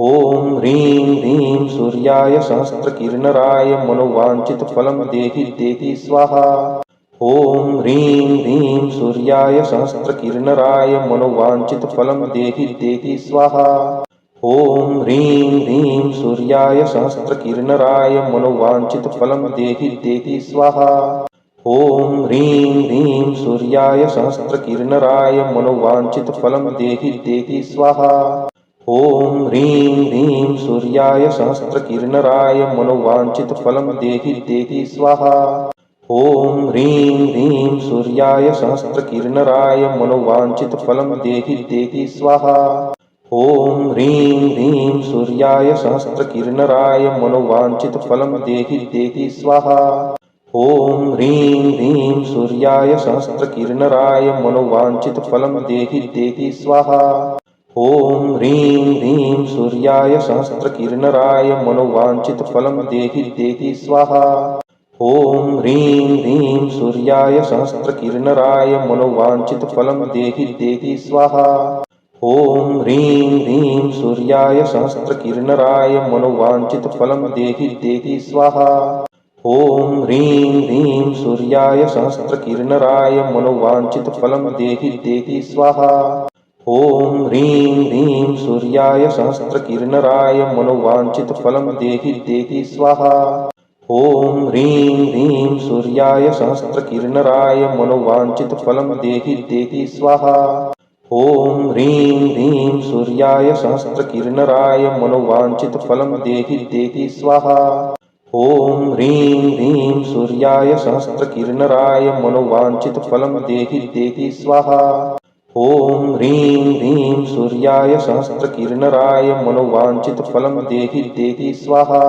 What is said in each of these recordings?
ॐ ह्रीं ह्रीं सूर्याय सहस्रकिरणराय देहि देहि स्वाहा। ॐ ह्रीं ह्रीं सूर्याय सहस्रकिरणराय मनोवाञ्छितफलं देहि देहि स्वाहा। ॐ ह्रीं ह्रीं सूर्याय सहस्रकिरणराय मनोवाञ्छितफलं देहि देहि स्वाहा। ॐ ह्रीं ह्रीं सूर्याय सहस्रकिरणराय मनोवाञ्छितफलं देहि देहि स्वाहा। ॐ ह्रीं ह्रीं सूर्याय सहस्रकिरणराय मनोवाञ्छितफलं देहि देहि स्वाहा। ॐ ह्रीं ह्रीं सूर्याय सहस्रकिरणराय मनोवाञ्छितफलं देहि देहि स्वाहा। ॐ ह्रीं ह्रीं सूर्याय सहस्रकिरणराय मनोवाञ्छितफलं देहि देहि स्वाहा। ॐ ह्रीं ह्रीं सूर्याय सहस्रकिरणराय मनोवाञ्छितफलं देहि देहि स्वाहा। ॐ ह्रीं ह्रीं सूर्याय सहस्रकिरणराय मनोवाञ्छितफलं देहि देहि स्वाहा। ॐ ह्रीं ह्रीं सूर्याय सहस्रकिरणराय मनोवाञ्छितफलं देहि देहि स्वाहा। ॐ ह्रीं ह्रीं सूर्याय सहस्रकिरणराय मनोवाञ्छितफलं देहि देहि स्वाहा। ॐ ह्रीं ह्रीं सूर्याय सहस्रकिरणराय मनोवाञ्छितफलं देहि देहि स्वाहा। ॐ ह्रीं ह्रीं सूर्याय सहस्रकिरणराय मनोवाञ्छितफलं देहि देहि स्वाहा। ॐ ह्रीं ह्रीं सूर्याय सहस्रकिरणराय मनोवाञ्छितफलं देहि देहि स्वाहा। ॐ ह्रीं ह्रीं सूर्याय सहस्रकिरणराय मनोवाञ्छितफलं देहि देहि स्वाहा। ॐ ह्रीं ह्रीं सूर्याय सहस्रकिरणराय मनोवाञ्छितफलं देहि देहि स्वाहा। ॐ ह्रीं ह्रीं सूर्याय सहस्रकिरणराय मनोवाञ्छितफलं देहि देहि स्वाहा।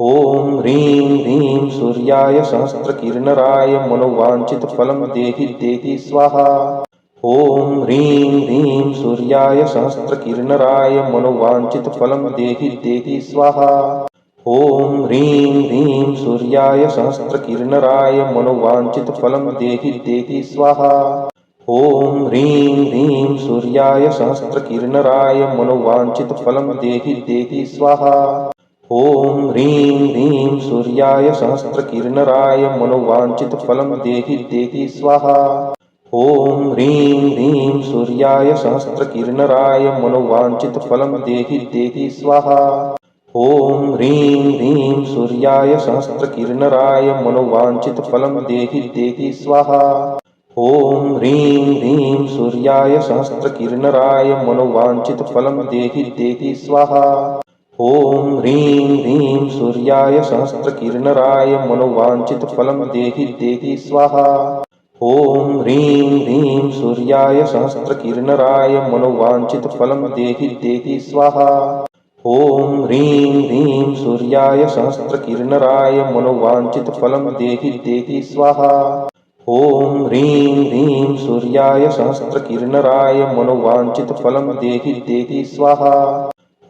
ॐ ह्रीं ह्रीं सूर्याय सहस्रकिरणराय मनोवाञ्छितफलं देहि देहि स्वाहा। ॐ ह्रीं ह्रीं सूर्याय सहस्रकिरणराय मनोवाञ्छितफलं देहि देहि स्वाहा। ॐ ह्रीं ह्रीं सूर्याय सहस्रकिरणराय मनोवाञ्छितफलं देहि देहि स्वाहा। ॐ ह्रीं ह्रीं सूर्याय सहस्रकिरणराय मनोवाञ्छितफलं देहि देहि स्वाहा। ॐ ह्रीं ह्रीं सूर्याय सहस्रकिरणराय मनोवाञ्छितफलं देहि देहि स्वाहा। ॐ ह्रीं ह्रीं सूर्याय सहस्रकिरणराय मनोवाञ्छितफलं देहि देहि स्वाहा। ॐ ह्रीं ह्रीं सूर्याय सहस्रकिरणराय मनोवाञ्छितफलं देहि देहि स्वाहा। ॐ ह्रीं ह्रीं सूर्याय सहस्रकिरणराय मनोवाञ्छितफलं देहि देहि स्वाहा। ॐ ह्रीं ह्रीं सूर्याय सहस्रकिरणराय मनोवाञ्छितफलं देहि देहि स्वाहा। ॐ ह्रीं ह्रीं सूर्याय सहस्रकिरणराय मनोवाञ्छितफलं देहि देहि स्वाहा। ॐ ह्रीं ह्रीं सूर्याय सहस्रकिरणराय मनोवाञ्छितफलं देहि देहि स्वाहा। ॐ ह्रीं ह्रीं सूर्याय सहस्रकिरणराय मनोवाञ्छितफलं देहि देहि स्वाहा।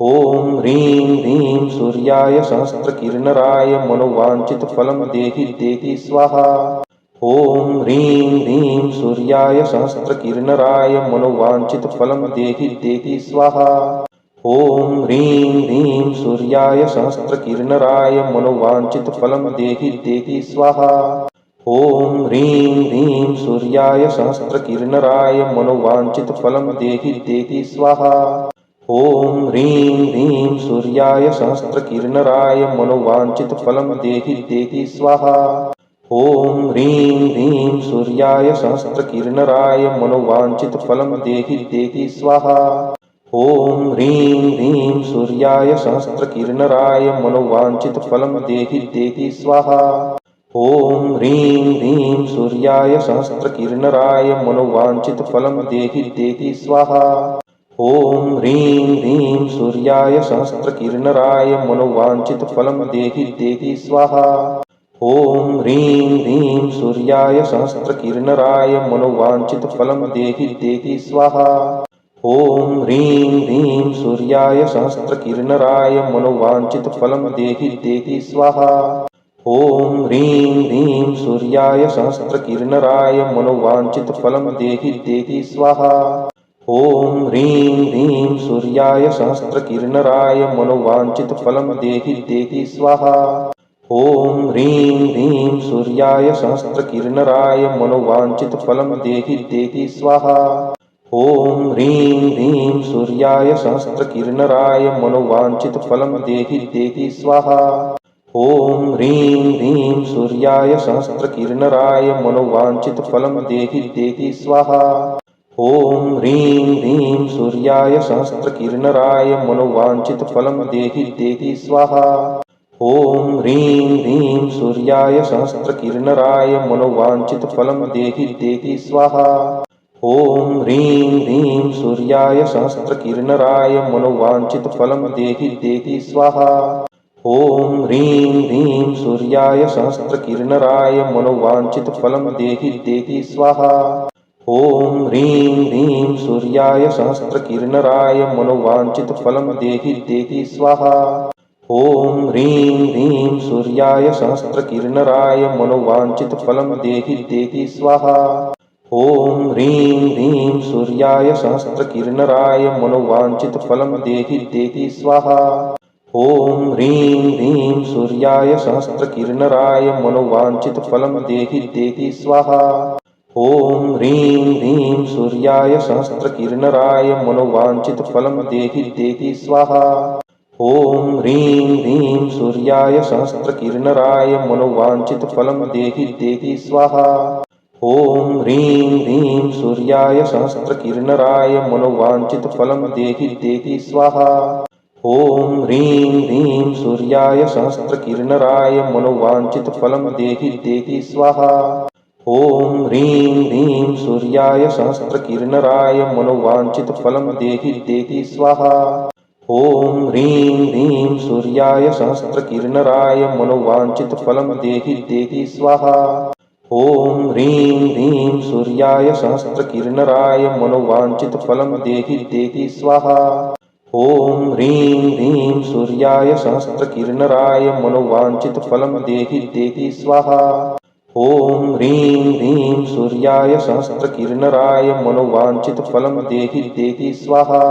ॐ ह्रीं ह्रीं सूर्याय सहस्रकिरणराय मनोवाञ्छितफलं देहि देहि स्वाहा। ॐ ह्रीं ह्रीं सूर्याय सहस्रकिरणराय मनोवाञ्छितफलं देहि देहि स्वाहा। ॐ ह्रीं ह्रीं सूर्याय सहस्रकिरणराय मनोवाञ्छितफलं देहि देहि स्वाहा। ॐ ह्रीं ह्रीं सूर्याय सहस्रकिरणराय मनोवाञ्छितफलं देहि देहि स्वाहा। ॐ ह्रीं ह्रीं सूर्याय सहस्रकिरणराय मनोवाञ्छितफलं देहि देहि स्वाहा। ॐ ह्रीं ह्रीं सूर्याय सहस्रकिरणराय मनोवाञ्छितफलं देहि देहि स्वाहा। ॐ ह्रीं ह्रीं सूर्याय सहस्रकिरणराय मनोवाञ्छितफलं देहि देहि स्वाहा। ॐ ह्रीं ह्रीं सूर्याय सहस्रकिरणराय मनोवाञ्छितफलं देहि देहि स्वाहा। ॐ ह्रीं ह्रीं सूर्याय सहस्रकिरणराय मनोवाञ्छितफलं देहि देहि स्वाहा। ॐ ह्रीं ह्रीं सूर्याय सहस्रकिरणराय मनोवाञ्छितफलं देहि देहि स्वाहा। ॐ ह्रीं ह्रीं सूर्याय सहस्रकिरणराय मनोवाञ्छितफलं देहि देहि स्वाहा। ॐ ह्रीं ह्रीं सूर्याय सहस्रकिरणराय मनोवाञ्छितफलं देहि देहि स्वाहा। ॐ ह्रीं ह्रीं सूर्याय सहस्रकिरणराय मनोवाञ्छितफलं देहि देहि स्वाहा। ॐ ह्रीं ह्रीं सूर्याय सहस्रकिरणराय मनोवाञ्छितफलं देहि देहि स्वाहा। ॐ ह्रीं ह्रीं सूर्याय सहस्रकिरणराय मनोवाञ्छितफलं देहि देहि स्वाहा। ॐ ह्रीं ह्रीं सूर्याय सहस्रकिरणराय मनोवाञ्छितफलं देहि देहि स्वाहा। ॐ ह्रीं ह्रीं सूर्याय सहस्रकिरणराय मनोवाञ्छितफलं देहि देहि स्वाहा। ॐ ह्रीं ह्रीं सूर्याय सहस्रकिरणराय मनोवाञ्छितफलं देहि देहि स्वाहा। ॐ ह्रीं ह्रीं सूर्याय सहस्रकिरणराय मनोवाञ्छितफलं देहि देहि स्वाहा। ॐ ह्रीं ह्रीं सूर्याय सहस्रकिरणराय मनोवाञ्छितफलं देहि देहि स्वाहा। ॐ ह्रीं ह्रीं सूर्याय सहस्रकिरणराय मनोवाञ्छितफलं देहि देहि स्वाहा। ॐ ह्रीं ह्रीं सूर्याय सहस्रकिरणराय मनोवाञ्छितफलं देहि देहि स्वाहा। ॐ ह्रीं ह्रीं सूर्याय सहस्रकिरणराय मनोवाञ्छितफलं देहि देहि स्वाहा। ॐ ह्रीं ह्रीं सूर्याय सहस्रकिरणराय मनोवाञ्छितफलं देहि देहि स्वाहा। ॐ ह्रीं ह्रीं सूर्याय सहस्रकिरणराय मनोवाञ्छितफलं देहि देहि स्वाहा। ॐ ह्रीं ह्रीं सूर्याय सहस्रकिरणराय मनोवाञ्छितफलं देहि देहि स्वाहा। ॐ ह्रीं ह्रीं सूर्याय सहस्रकिरणराय मनोवाञ्छितफलं देहि देहि स्वाहा। ॐ ह्रीं ह्रीं सूर्याय सहस्रकिरणराय मनोवाञ्छितफलं देहि देहि स्वाहा। ॐ ह्रीं ह्रीं सूर्याय सहस्रकिरणराय मनोवाञ्छितफलं देहि देहि स्वाहा। ॐ ह्रीं ह्रीं सूर्याय सहस्रकिरणराय मनोवाञ्छितफलं देहि देहि स्वाहा। ॐ ह्रीं ह्रीं सूर्याय सहस्रकिरणराय मनोवाञ्छितफलं देहि देहि स्वाहा। ॐ ह्रीं ह्रीं सूर्याय सहस्रकिरणराय मनोवाञ्छितफलं देहि देहि स्वाहा। ॐ ह्रीं ह्रीं सूर्याय सहस्रकिरणराय मनोवाञ्छितफलं देहि देहि स्वाहा।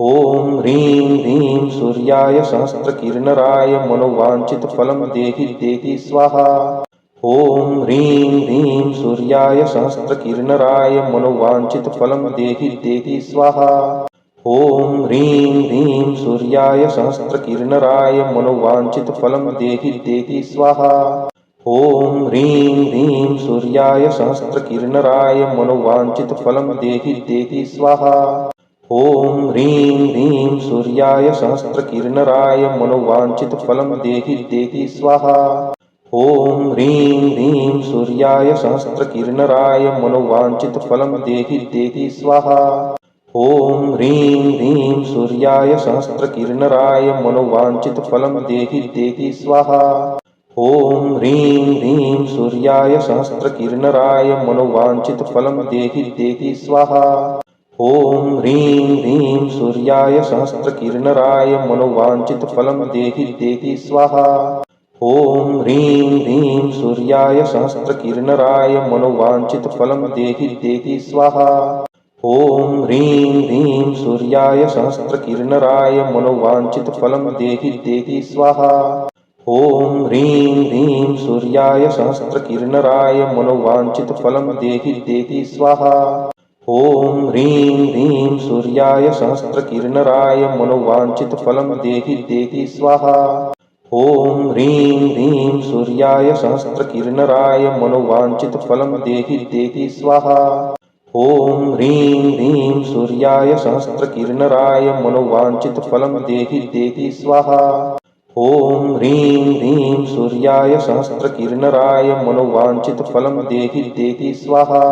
ॐ ह्रीं ह्रीं सूर्याय सहस्रकिरणराय मनोवाञ्छितफलं देहि देहि स्वाहा। ॐ ह्रीं ह्रीं सूर्याय सहस्रकिरणराय मनोवाञ्छितफलं देहि देहि स्वाहा। ॐ ह्रीं ह्रीं सूर्याय सहस्रकिरणराय मनोवाञ्छितफलं देहि देहि स्वाहा। ॐ ह्रीं ह्रीं सूर्याय सहस्रकिरणराय मनोवाञ्छितफलं देहि देहि स्वाहा। ॐ ह्रीं ह्रीं सूर्याय सहस्रकिरणराय मनोवाञ्छितफलं देहि देहि स्वाहा। ॐ ह्रीं ह्रीं सूर्याय सहस्रकिरणराय मनोवाञ्छितफलं देहि देहि स्वाहा। ॐ ह्रीं ह्रीं सूर्याय सहस्रकिरणराय मनोवाञ्छितफलं देहि देहि स्वाहा। ॐ ह्रीं ह्रीं सूर्याय सहस्रकिरणराय मनोवाञ्छितफलं देहि देहि स्वाहा। ॐ ह्रीं ह्रीं सूर्याय सहस्रकिरणराय मनोवाञ्छितफलं देहि देहि स्वाहा। ॐ ह्रीं ह्रीं सूर्याय सहस्रकिरणराय मनोवाञ्छितफलं देहि देहि स्वाहा। ॐ ह्रीं ह्रीं सूर्याय सहस्रकिरणराय मनोवाञ्छितफलं देहि देहि स्वाहा। ॐ ह्रीं ह्रीं सूर्याय सहस्रकिरणराय मनोवाञ्छितफलं देहि देहि स्वाहा। ॐ ह्रीं ह्रीं सूर्याय सहस्रकिरणराय मनोवाञ्छितफलं देहि देहि स्वाहा। ॐ ह्रीं ह्रीं सूर्याय सहस्रकिरणराय मनोवाञ्छितफलं देहि देहि स्वाहा। ॐ ह्रीं ह्रीं सूर्याय सहस्रकिरणराय मनोवाञ्छितफलं देहि देहि स्वाहा। ॐ ह्रीं ह्रीं सूर्याय सहस्रकिरणराय मनोवाञ्छितफलं देहि देहि स्वाहा।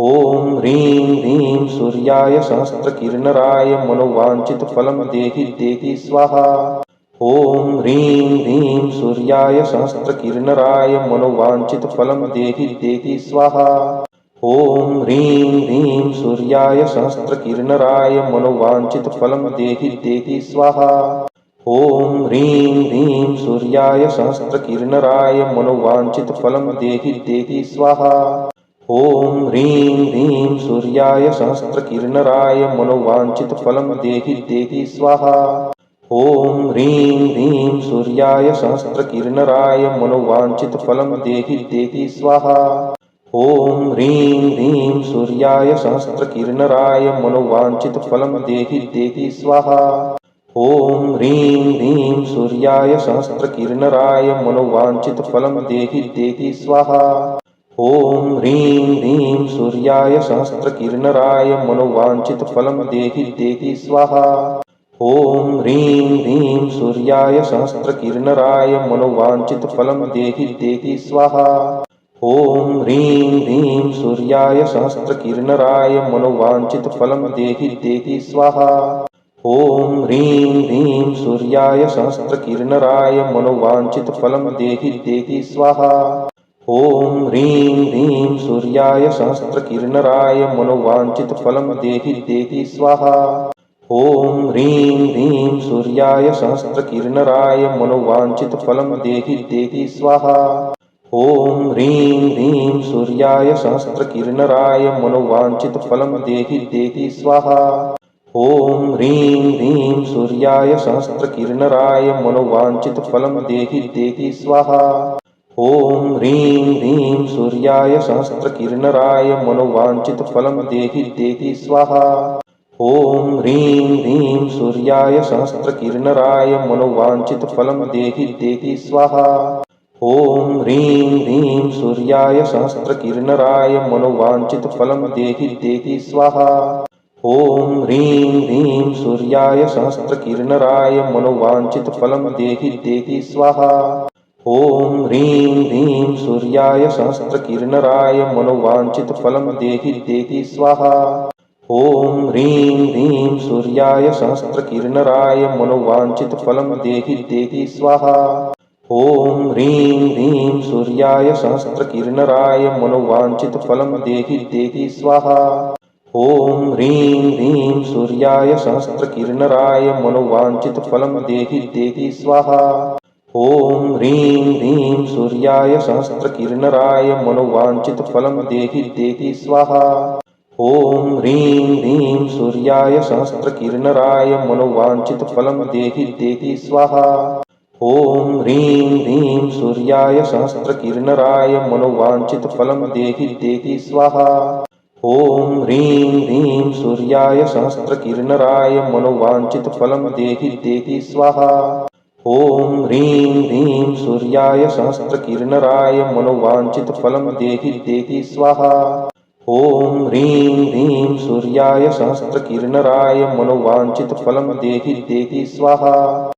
ॐ ह्रीं ह्रीं सूर्याय सहस्रकिरणराय मनोवाञ्छितफलं देहि देहि स्वाहा। ॐ ह्रीं ह्रीं सूर्याय सहस्रकिरणराय मनोवाञ्छितफलं देहि देहि स्वाहा। ॐ ह्रीं ह्रीं सूर्याय सहस्रकिरणराय मनोवाञ्छितफलं देहि देहि स्वाहा। ॐ ह्रीं ह्रीं सूर्याय सहस्रकिरणराय मनोवाञ्छितफलं देहि देहि स्वाहा। ॐ ह्रीं ह्रीं सूर्याय सहस्रकिरणराय मनोवाञ्छितफलं देहि देहि स्वाहा। ॐ ह्रीं ह्रीं सूर्याय सहस्रकिरणराय मनोवाञ्छितफलं देहि देहि स्वाहा। ॐ ह्रीं ह्रीं सूर्याय सहस्रकिरणराय मनोवाञ्छितफलं देहि देहि स्वाहा। ॐ ह्रीं ह्रीं सूर्याय सहस्रकिरणराय मनोवाञ्छितफलं देहि देहि स्वाहा। ॐ ह्रीं ह्रीं सूर्याय सहस्रकिरणराय मनोवाञ्छितफलं देहि देहि स्वाहा। ॐ ह्रीं ह्रीं सूर्याय सहस्रकिरणराय मनोवाञ्छितफलं देहि देहि स्वाहा। ॐ ह्रीं ह्रीं सूर्याय सहस्रकिरणराय मनोवाञ्छितफलं देहि देहि स्वाहा। ॐ ह्रीं ह्रीं सूर्याय सहस्रकिरणराय मनोवाञ्छितफलं देहि देहि स्वाहा। ॐ ह्रीं ह्रीं सूर्याय सहस्रकिरणराय मनोवाञ्छितफलं देहि देहि स्वाहा। ॐ ह्रीं ह्रीं सूर्याय सहस्रकिरणराय मनोवाञ्छितफलं देहि देहि स्वाहा। ॐ ह्रीं ह्रीं सूर्याय सहस्रकिरणराय मनोवाञ्छितफलं देहि देहि स्वाहा। ॐ ह्रीं ह्रीं सूर्याय सहस्रकिरणराय मनोवाञ्छितफलं देहि देहि स्वाहा। ॐ ह्रीं ह्रीं सूर्याय सहस्रकिरणराय मनोवाञ्छितफलं देहि देहि स्वाहा। ॐ ह्रीं ह्रीं सूर्याय सहस्रकिरणराय मनोवाञ्छितफलं देहि देहि स्वाहा। ॐ ह्रीं ह्रीं सूर्याय सहस्रकिरणराय मनोवाञ्छितफलं देहि देहि स्वाहा। ॐ ह्रीं ह्रीं सूर्याय सहस्रकिरणराय मनोवाञ्छितफलं देहि देहि स्वाहा। ॐ ह्रीं ह्रीं सूर्याय सहस्रकिरणराय मनोवाञ्छितफलं देहि देहि स्वाहा। ॐ ह्रीं ह्रीं सूर्याय सहस्रकिरणराय मनोवाञ्छितफलं देहि देहि स्वाहा। ॐ ह्रीं ह्रीं सूर्याय सहस्रकिरणराय मनोवाञ्छितफलं देहि देहि स्वाहा। ॐ ह्रीं ह्रीं सूर्याय सहस्रकिरणराय मनोवाञ्छितफलं देहि देहि स्वाहा। ॐ ह्रीं ह्रीं सूर्याय सहस्रकिरणराय मनोवाञ्छितफलं देहि देहि स्वाहा। ॐ ह्रीं ह्रीं सूर्याय सहस्रकिरणराय मनोवाञ्छितफलं देहि देहि स्वाहा। ॐ ह्रीं ह्रीं सूर्याय सहस्रकिरणराय मनोवाञ्छितफलं देहि देहि स्वाहा। ॐ ह्रीं ह्रीं सूर्याय सहस्रकिरणराय मनोवाञ्छितफलं देहि देहि स्वाहा। ॐ ह्रीं ह्रीं सूर्याय सहस्रकिरणराय मनोवाञ्छितफलं देहि देहि स्वाहा। ॐ ह्रीं ह्रीं सूर्याय सहस्रकिरणराय मनोवाञ्छितफलं देहि देहि स्वाहा।